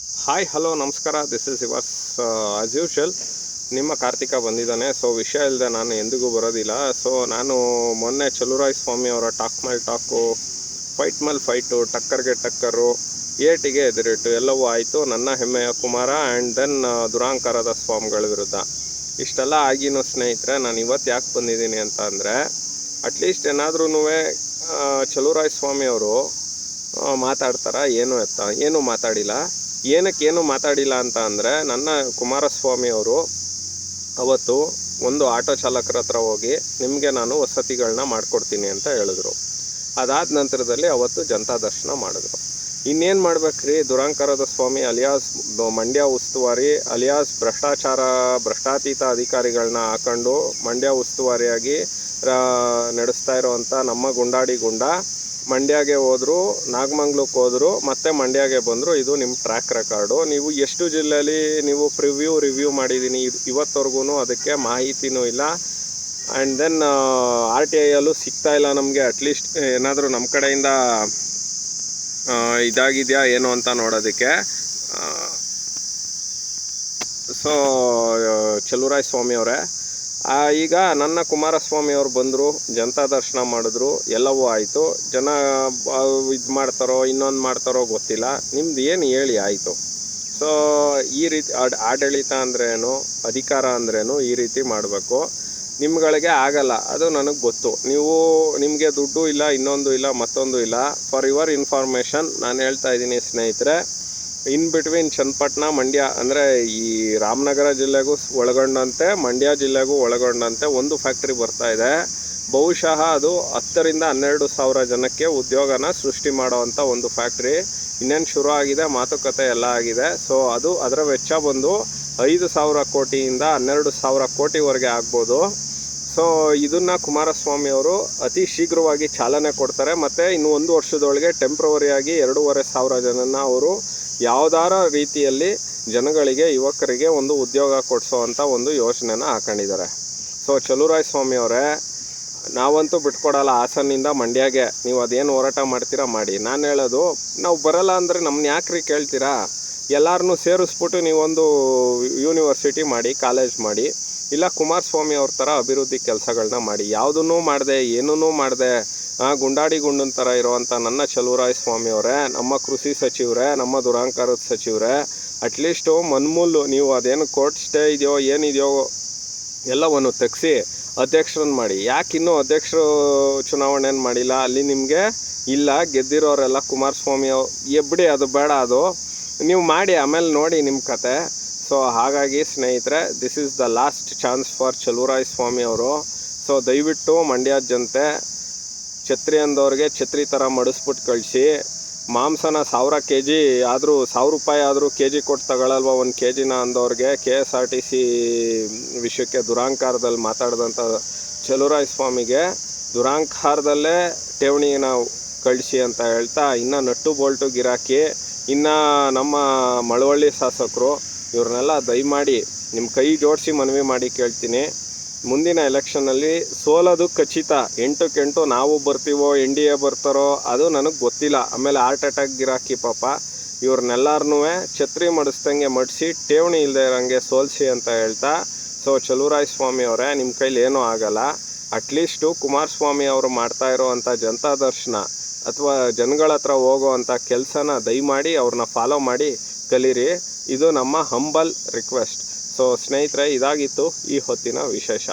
Hi hello ನಮಸ್ಕಾರ. This is ಇವಾಸ್ as usual ನಿಮ್ಮ ಕಾರ್ತಿಕ ಬಂದಿದ್ದಾನೆ. ಸೊ ವಿಷಯ ಇಲ್ಲದೆ ನಾನು ಎಂದಿಗೂ ಬರೋದಿಲ್ಲ. ಸೊ ನಾನು ಮೊನ್ನೆ ಚಲುರಾಯ್ ಸ್ವಾಮಿ ಅವರ ಟಾಕ್ ಮೇಲೆ ಟಾಕು ಫೈಟ್ ಮೇಲೆ ಫೈಟು ಟಕ್ಕರ್ಗೆ ಟಕ್ಕರು, ಏಟಿಗೆ ಎದುರಿಟ್ಟು ಎಲ್ಲವೂ ಆಯಿತು. ನನ್ನ ಹೆಮ್ಮೆಯ ಕುಮಾರ ಆ್ಯಂಡ್ ದೆನ್ ದುರಾಂಕಾರದ ಸ್ವಾಮಿಗಳ ವಿರುದ್ಧ. ಇಷ್ಟೆಲ್ಲ ಆಗಿನೂ ಸ್ನೇಹಿತರೆ, ನಾನು ಇವತ್ತು ಯಾಕೆ ಬಂದಿದ್ದೀನಿ ಅಂತ ಅಂದರೆ ಅಟ್ಲೀಸ್ಟ್ ಏನಾದ್ರೂ ಚಲುರಾಯ್ ಸ್ವಾಮಿ ಅವರು ಮಾತಾಡ್ತಾರ, ಏನು ಎತ್ತ, ಏನೂ ಮಾತಾಡಿಲ್ಲ. ಏನಕ್ಕೆ ಏನು ಮಾತಾಡಿಲ್ಲ ಅಂತ ಅಂದರೆ ನನ್ನ ಕುಮಾರಸ್ವಾಮಿ ಅವರು ಅವತ್ತು ಒಂದು ಆಟೋ ಚಾಲಕರ ಹತ್ರ ಹೋಗಿ ನಿಮಗೆ ನಾನು ವಸತಿಗಳನ್ನ ಮಾಡಿಕೊಡ್ತೀನಿ ಅಂತ ಹೇಳಿದ್ರು. ಅದಾದ ನಂತರದಲ್ಲಿ ಅವತ್ತು ಜನತಾ ದರ್ಶನ ಮಾಡಿದ್ರು. ಇನ್ನೇನು ಮಾಡ್ಬೇಕ್ರಿ? ದುರಂಕರದ ಸ್ವಾಮಿ ಅಲಿಯಾಸ್ ಮಂಡ್ಯ ಉಸ್ತುವಾರಿ, ಅಲಿಯಾಸ್ ಭ್ರಷ್ಟಾಚಾರ, ಭ್ರಷ್ಟಾತೀತ ಅಧಿಕಾರಿಗಳನ್ನ ಹಾಕೊಂಡು ಮಂಡ್ಯ ಉಸ್ತುವಾರಿಯಾಗಿ ನಡೆಸ್ತಾ ಇರೋವಂಥ ನಮ್ಮ ಗುಂಡಾಡಿ ಗುಂಡ ಮಂಡ್ಯಗೆ ಹೋದ್ರು ನಾಗಮಂಗ್ಲಕ್ಕೆ ಹೋದ್ರು, ಮತ್ತೆ ಮಂಡ್ಯಗೆ ಬಂದರು. ಇದು ನಿಮ್ಮ ಟ್ರ್ಯಾಕ್ ರೆಕಾರ್ಡು ನೀವು ಎಷ್ಟು ಜಿಲ್ಲೆಯಲ್ಲಿ ನೀವು ಪ್ರಿವ್ಯೂ ರಿವ್ಯೂ ಮಾಡಿದ್ದೀನಿ ಇವತ್ತವರೆಗೂ ಅದಕ್ಕೆ ಮಾಹಿತಿನೂ ಇಲ್ಲ. ಆ್ಯಂಡ್ ದೆನ್ ಆರ್ ಟಿ ಐಯಲ್ಲೂ ಸಿಗ್ತಾ ಇಲ್ಲ ನಮಗೆ ಅಟ್ಲೀಸ್ಟ್ ಏನಾದರೂ ನಮ್ಮ ಕಡೆಯಿಂದ ಇದಾಗಿದೆಯಾ ಏನು ಅಂತ ನೋಡೋದಕ್ಕೆ. ಸೊ ಚಲುರಾಯ್ ಸ್ವಾಮಿ ಅವರೇ ಈಗ ನನ್ನ ಕುಮಾರಸ್ವಾಮಿ ಅವರು ಬಂದರು, ಜನತಾ ದರ್ಶನ ಮಾಡಿದ್ರು, ಎಲ್ಲವೂ ಆಯಿತು. ಜನ ಇದು ಮಾಡ್ತಾರೋ, ಇನ್ನೊಂದು ಮಾಡ್ತಾರೋ ಗೊತ್ತಿಲ್ಲ. ನಿಮ್ದು ಏನು ಹೇಳಿ ಆಯಿತು? ಸೊ ಈ ರೀತಿ ಆಡ್- ಆಡಳಿತ ಅಂದ್ರೇನು, ಅಧಿಕಾರ ಅಂದ್ರೇನು ಈ ರೀತಿ ಮಾಡಬೇಕು. ನಿಮ್ಗಳಿಗೆ ಆಗಲ್ಲ, ಅದು ನನಗೆ ಗೊತ್ತು. ನೀವು, ನಿಮಗೆ ದುಡ್ಡು ಇಲ್ಲ, ಇನ್ನೊಂದು ಇಲ್ಲ, ಮತ್ತೊಂದು ಇಲ್ಲ. ಫಾರ್ ಯುವರ್ ಇನ್ಫಾರ್ಮೇಷನ್ ನಾನು ಹೇಳ್ತಾ ಇದ್ದೀನಿ ಸ್ನೇಹಿತರೆ ಇನ್ ಬಿಟ್ವೀನ್ ಚನ್ನಪಟ್ಟಣ ಮಂಡ್ಯ, ಅಂದರೆ ಈ ರಾಮನಗರ ಜಿಲ್ಲೆಗೂ ಒಳಗೊಂಡಂತೆ, ಮಂಡ್ಯ ಜಿಲ್ಲೆಗೂ ಒಳಗೊಂಡಂತೆ ಒಂದು ಫ್ಯಾಕ್ಟ್ರಿ ಬರ್ತಾ ಇದೆ. ಬಹುಶಃ ಅದು ಹತ್ತರಿಂದ ಹನ್ನೆರಡು ಸಾವಿರ ಜನಕ್ಕೆ ಉದ್ಯೋಗನ ಸೃಷ್ಟಿ ಮಾಡೋವಂಥ ಒಂದು ಫ್ಯಾಕ್ಟ್ರಿ ಇನ್ನೇನು ಶುರು ಆಗಿದೆ, ಮಾತುಕತೆ ಎಲ್ಲ ಆಗಿದೆ. ಸೊ ಅದು ಅದರ ವೆಚ್ಚ ಬಂದು ಐದು ಸಾವಿರ ಕೋಟಿಯಿಂದ ಹನ್ನೆರಡು ಸಾವಿರ ಕೋಟಿವರೆಗೆ ಆಗ್ಬೋದು. ಸೊ ಇದನ್ನ ಕುಮಾರಸ್ವಾಮಿ ಅವರು ಅತಿ ಶೀಘ್ರವಾಗಿ ಚಾಲನೆ ಕೊಡ್ತಾರೆ. ಮತ್ತು ಇನ್ನು ಒಂದು ವರ್ಷದೊಳಗೆ ಟೆಂಪ್ರವರಿಯಾಗಿ ಎರಡೂವರೆ ಸಾವಿರ ಜನನ ಅವರು ಯಾವ್ದಾರ ರೀತಿಯಲ್ಲಿ ಜನಗಳಿಗೆ, ಯುವಕರಿಗೆ ಒಂದು ಉದ್ಯೋಗ ಕೊಡಿಸೋವಂಥ ಒಂದು ಯೋಚನೆನ ಹಾಕೊಂಡಿದ್ದಾರೆ. ಸೊ ಚಲುರಾಯ ಸ್ವಾಮಿ ಅವರೇ, ನಾವಂತೂ ಬಿಟ್ಕೊಡಲ್ಲ ಹಾಸನಿಂದ ಮಂಡ್ಯಗೆ ನೀವು ಅದೇನು ಹೋರಾಟ ಮಾಡ್ತೀರಾ ಮಾಡಿ. ನಾನು ಹೇಳೋದು, ನಾವು ಬರಲ್ಲ ಅಂದರೆ ನಮ್ಮನ್ನ ಯಾಕ್ರಿ ಕೇಳ್ತೀರಾ? ಎಲ್ಲರನ್ನೂ ಸೇರಿಸ್ಬಿಟ್ಟು ನೀವೊಂದು ಯೂನಿವರ್ಸಿಟಿ ಮಾಡಿ, ಕಾಲೇಜ್ ಮಾಡಿ, ಇಲ್ಲ ಕುಮಾರಸ್ವಾಮಿ ಅವ್ರ ಥರ ಅಭಿವೃದ್ಧಿ ಕೆಲಸಗಳನ್ನ ಮಾಡಿ. ಯಾವುದನ್ನೂ ಮಾಡಿದೆ ಏನೂ ಮಾಡದೆ ಗುಂಡಾಡಿ ಗುಂಡನ್ ಥರ ಇರುವಂಥ ನನ್ನ ಚಲುವರಾಯ ಸ್ವಾಮಿ ಅವರೇ, ನಮ್ಮ ಕೃಷಿ ಸಚಿವರೇ, ನಮ್ಮ ದುರಾಂಕಾರದ ಸಚಿವರೇ ಅಟ್ಲೀಸ್ಟು ಮನ್ಮೂಲು ನೀವು ಅದೇನು ಕೋರ್ಟ್ ಸ್ಟೇ ಇದೆಯೋ, ಏನಿದೆಯೋ ಎಲ್ಲವನ್ನು ತೆಗೆಸಿ ಅಧ್ಯಕ್ಷರನ್ನ ಮಾಡಿ. ಯಾಕೆ ಇನ್ನೂ ಅಧ್ಯಕ್ಷರು ಚುನಾವಣೆಯನ್ನು ಮಾಡಿಲ್ಲ? ಅಲ್ಲಿ ನಿಮಗೆ ಇಲ್ಲ, ಗೆದ್ದಿರೋರೆಲ್ಲ ಕುಮಾರಸ್ವಾಮಿ ಎಬ್ಬಿಡಿ ಅದು ಬೇಡ ಅದು. ನೀವು ಮಾಡಿ, ಆಮೇಲೆ ನೋಡಿ ನಿಮ್ಮ ಕತೆ. ಸೊ ಹಾಗಾಗಿ ಸ್ನೇಹಿತರೆ this is the last chance for Chaluvaraya Swamy ಅವರು. ಸೊ ದಯವಿಟ್ಟು ಮಂಡ್ಯ ಜನತೆ ಛತ್ರಿ ಅಂದವ್ರಿಗೆ ಛತ್ರಿ ಥರ ಮಡಿಸ್ಬಿಟ್ಟು ಕಳಿಸಿ, ಮಾಂಸನ ಸಾವಿರ ಕೆ ಜಿ ಆದರೂ, ಸಾವಿರ ರೂಪಾಯಿ ಆದರೂ ಕೆ ಜಿ ಕೊಟ್ಟು ತಗೊಳ್ಳಲ್ವ ಒಂದು ಕೆ ಜಿನ ಅಂದವ್ರಿಗೆ K S R T C ವಿಷಯಕ್ಕೆ ದುರಾಂಕಾರದಲ್ಲಿ ಮಾತಾಡಿದಂಥ ಚಲುರಾಯ ಸ್ವಾಮಿಗೆ ದುರಾಂಕಾರದಲ್ಲೇ ಠೇವಣಿನ ಕಳಿಸಿ ಅಂತ ಹೇಳ್ತಾ, ಇನ್ನು ನಟ್ಟು ಬೋಲ್ಟು ಗಿರಾಕಿ, ಇನ್ನು ನಮ್ಮ ಮಳವಳ್ಳಿ ಶಾಸಕರು, ಇವ್ರನ್ನೆಲ್ಲ ದಯಮಾಡಿ ನಿಮ್ಮ ಕೈ ಜೋಡಿಸಿ ಮನವಿ ಮಾಡಿ ಕೇಳ್ತೀನಿ. ಮುಂದಿನ ಎಲೆಕ್ಷನಲ್ಲಿ ಸೋಲೋದು ಖಚಿತ. ಎಂಟಕ್ಕೆಂಟು ನಾವು ಬರ್ತೀವೋ, ಎನ್ ಡಿ ಎ ಬರ್ತಾರೋ, ಅದು ನನಗೆ ಗೊತ್ತಿಲ್ಲ. ಆಮೇಲೆ ಹಾರ್ಟ್ ಅಟ್ಯಾಕ್ ಗಿರಾಕಿ ಪಾಪ. ಇವ್ರನ್ನೆಲ್ಲರನ್ನೂ ಛತ್ರಿ ಮಡಿಸ್ದಂಗೆ ಮಡಿಸಿ, ಠೇವಣಿ ಇಲ್ಲದೆ ಇರೋಂಗೆ ಸೋಲಿಸಿ ಅಂತ ಹೇಳ್ತಾ. ಸೊ ಚಲುರಾಯ ಸ್ವಾಮಿ ಅವರೇ ನಿಮ್ಮ ಕೈಲಿ ಏನೂ ಆಗಲ್ಲ. ಅಟ್ಲೀಸ್ಟು ಕುಮಾರಸ್ವಾಮಿ ಅವರು ಮಾಡ್ತಾ ಇರೋವಂಥ ಜನತಾ ದರ್ಶನ ಅಥವಾ ಜನಗಳ ಹತ್ರ ಹೋಗೋವಂಥ ಕೆಲಸನ ದಯಮಾಡಿ ಅವ್ರನ್ನ ಫಾಲೋ ಮಾಡಿ ಕಲೀರಿ. ಇದು ನಮ್ಮ ಹಂಬಲ್ ರಿಕ್ವೆಸ್ಟ್ ಸೊ ಸ್ನೇಹಿತರೆ ಇದಾಗಿತ್ತು ಈ ಹೊತ್ತಿನ ವಿಶೇಷ.